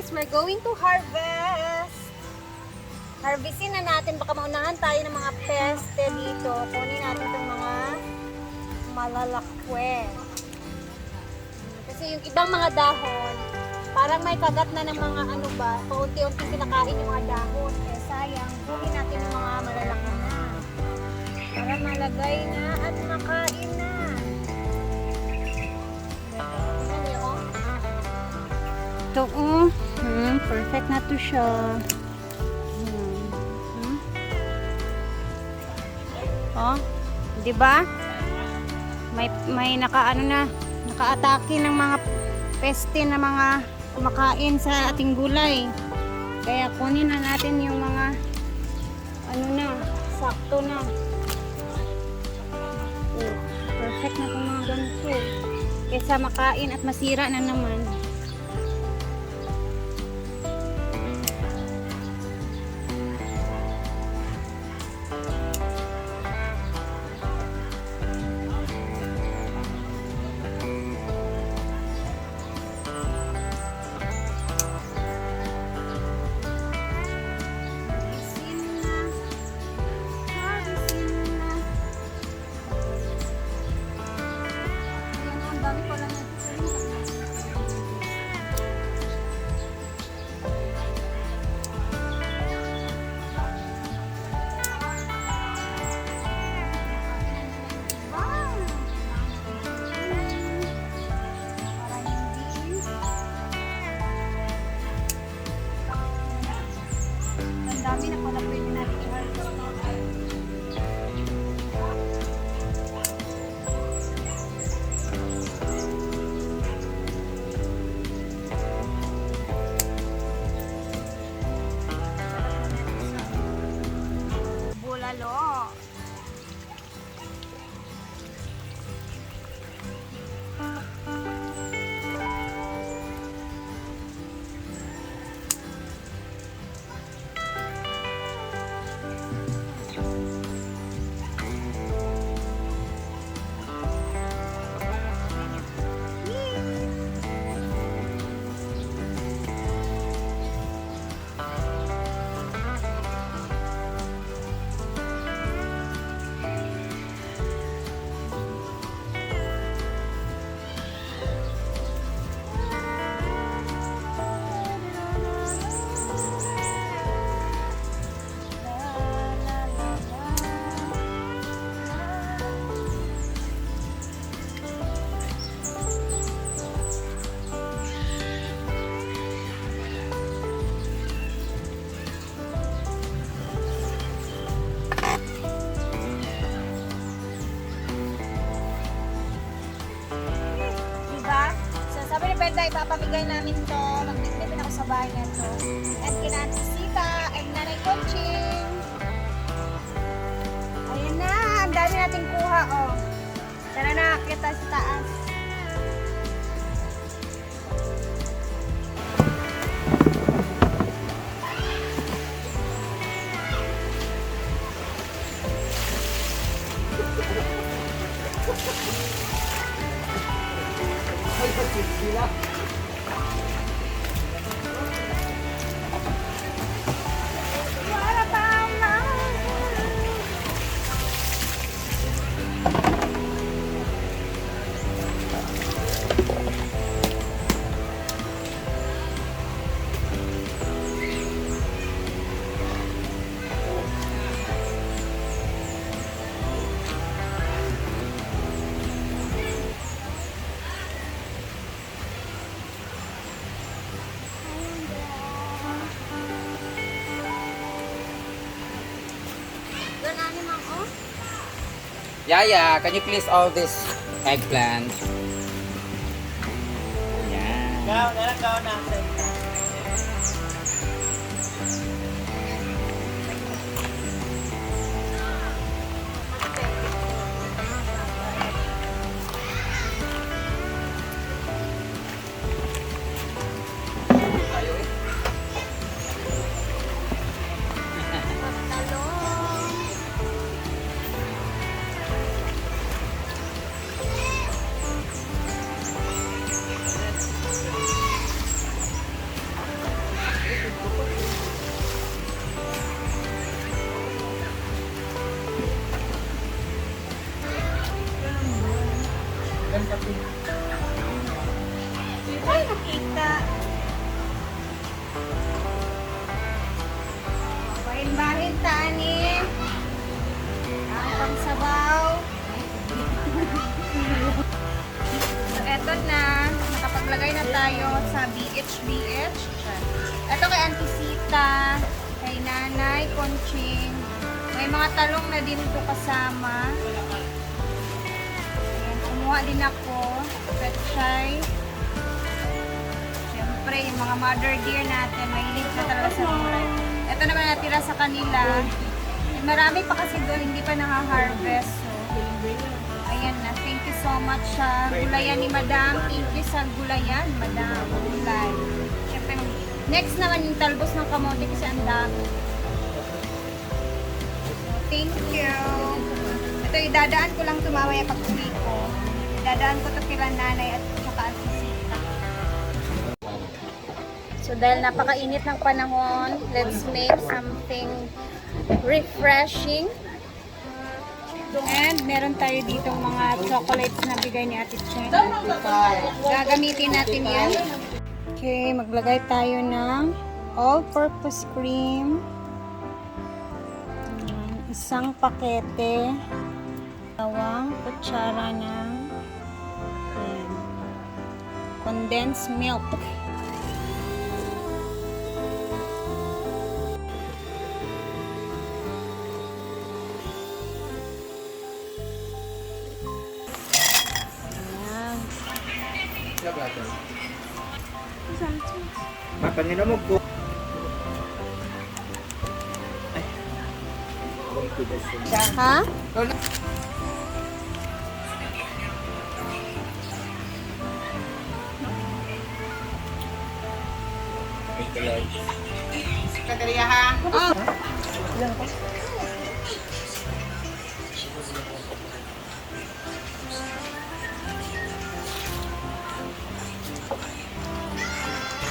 Yes, we're going to harvest. Harvestin na natin. Baka maunahan tayo ng mga peste dito. Kunin natin itong mga malalakwe. Kasi yung ibang mga dahon, parang may kagat na ng mga ano ba, paunti-unti kinakain yung mga dahon. Eh sayang, kunin natin yung mga malalaki na. Para malagay na at makain na. Oh. Ito, oh. Perfect na to siya. Hmm. Hmm. Oh, 'di ba? May may nakaano na, nakaatake ng mga peste na mga kumakain sa ating gulay. Kaya kunin na natin yung mga ano na, sakto na. Oh, perfect na itong mga ganito. Kesa makain at masira na naman. Ipapamigay namin to. Magbibigay ako sa bahay na to. And kina Sita and Nanay Coaching. Ayan na, ang dami nating kuha, oh. Tara na, kita sa taas. Wala Yaya, can you please all this eggplant? Yan. Ikaw, nalagaw na tanggapin. Hindi tayo nakita. Bahin-bahin tani. Ang pagsabaw. so, eto na. Nakapaglagay na tayo sa BHBH. Eto kay Auntie Sita, kay Nanay Conching. May mga talong na din ito kasama. Kumuha din ako. Petchay. Siyempre, yung mga mother deer natin, mahilig na talaga sa gulay. Ito naman natira sa kanila. Eh, marami pa kasi doon, hindi pa naka-harvest. So, ayan na. Thank you so much sa gulayan ni Madam. Thank you sa gulayan, Madam. Gulay. Siyempre, next naman yung talbos ng kamote kasi ang dami. Thank you. Ito, idadaan ko lang tumawaya pag uwi ko. Idadaan ko to kila nanay at saka at sisita. So dahil napakainit ng panahon, let's make something refreshing. And meron tayo dito mga chocolates na bigay ni Ate Chen. Gagamitin natin yan. Okay, maglagay tayo ng all-purpose cream. Isang pakete. Dalawang kutsara ng condensed milk. Ayan. Mapangina mo po. Ha? Ah.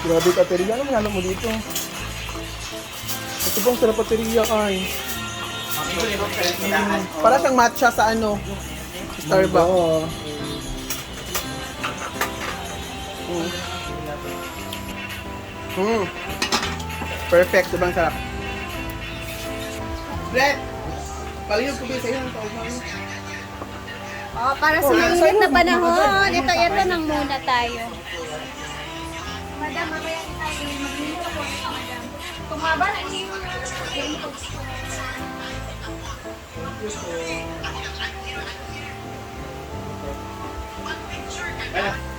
Grabe kateriya. Ano manalo mo dito? Ito pong sarap kateriya ay. Mm, para siyang matcha sa ano? Starbucks. Mm. Mm. Perfect. Diba ang sarap? Brett! Palihog ko ba sa iyo ng? Oh, para sa mainit na panahon, ito, ito nang muna tayo. Madam, mamaya tayo. Mag-minute ako ito, madam. Tumaba na yung Sobra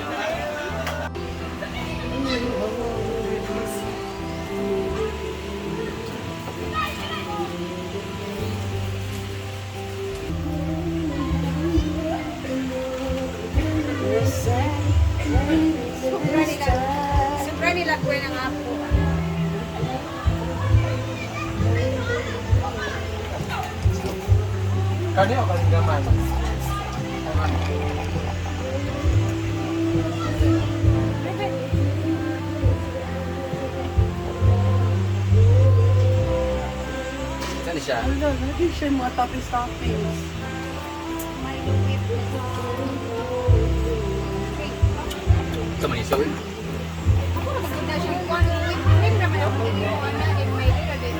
cream naman ako ginawa na. And may ito din.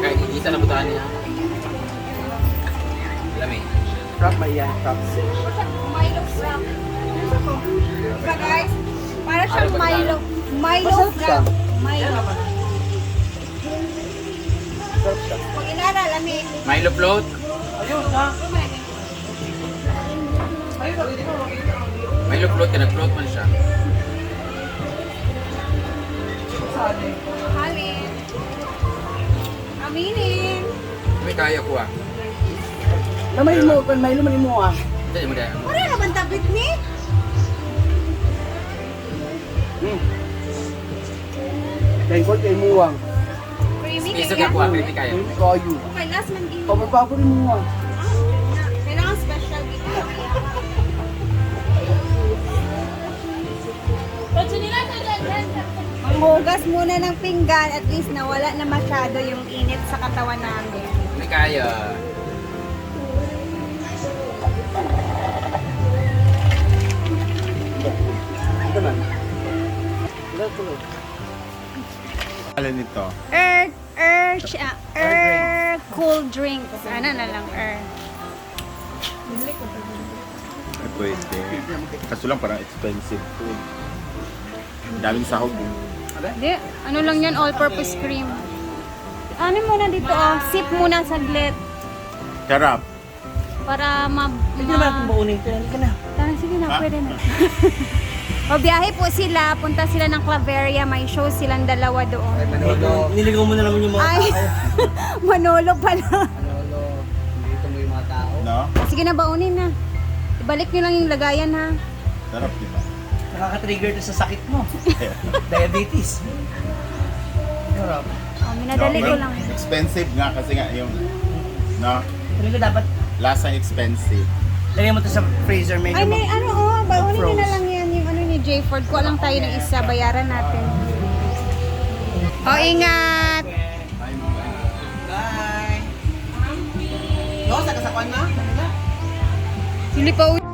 Kaya gigisa na butaan niya. Alam eh. Frap may yan, fraps. Milo. Diba guys? Para siyang Milo. Milo siya. frap. Milo. Frap siya. Pag inaral, ami. Milo float. Ayun na. Milo float ka, nag-float man siya. Sali. Halin. Aminin. May kaya ko ah. Lamay mo, pan may lumay mo ah. Hindi mo dahil. Wala naman tabit ni. Hmm. Ko kay Muwang. Piso kaya. ka ko ah, hindi kaya. Yung kayo. Okay, last man din. Papapago rin mo ah. Kailangan special dito. Manghugas muna ng pinggan at least nawala na masyado yung init sa katawan namin. May kaya. Ito na. Ito tuloy. Ano nito? Earth, earth, siya, earth. cool drinks. Ano na lang, er. Ay, pwede. Kaso lang parang expensive to. eh. Ang daming sahog. eh. Di, ano lang yan, all-purpose cream. Ano muna dito, oh, sip muna saglit. Sarap. Para ma... Hindi naman ma kung maunin ka. Halika na. Tara, sige na, Ha? pwede na. o biyahe po sila, punta sila ng Claveria, may show silang dalawa doon. Manolo. Niligaw mo na naman yung mga Ay, Manolo pala. Manolo. Dito mo yung mga tao. No? Sige na, baunin na. Ibalik nyo lang yung lagayan ha. Sarap, di ba? Nakaka-trigger to sa sakit mo. Diabetes. Sarap. O, minadali ko No, lang. Expensive nga kasi nga yung no, Pero ko dapat lasang expensive. lagyan mo to sa freezer medyo. Ay, may ano, oh, baunin nyo na lang yan. Yung ano ni J. Ford. Kuha lang tayo ng isa, bayaran natin. O, ingat! Bye! No, sa kasakwan na? Hindi pa uwi.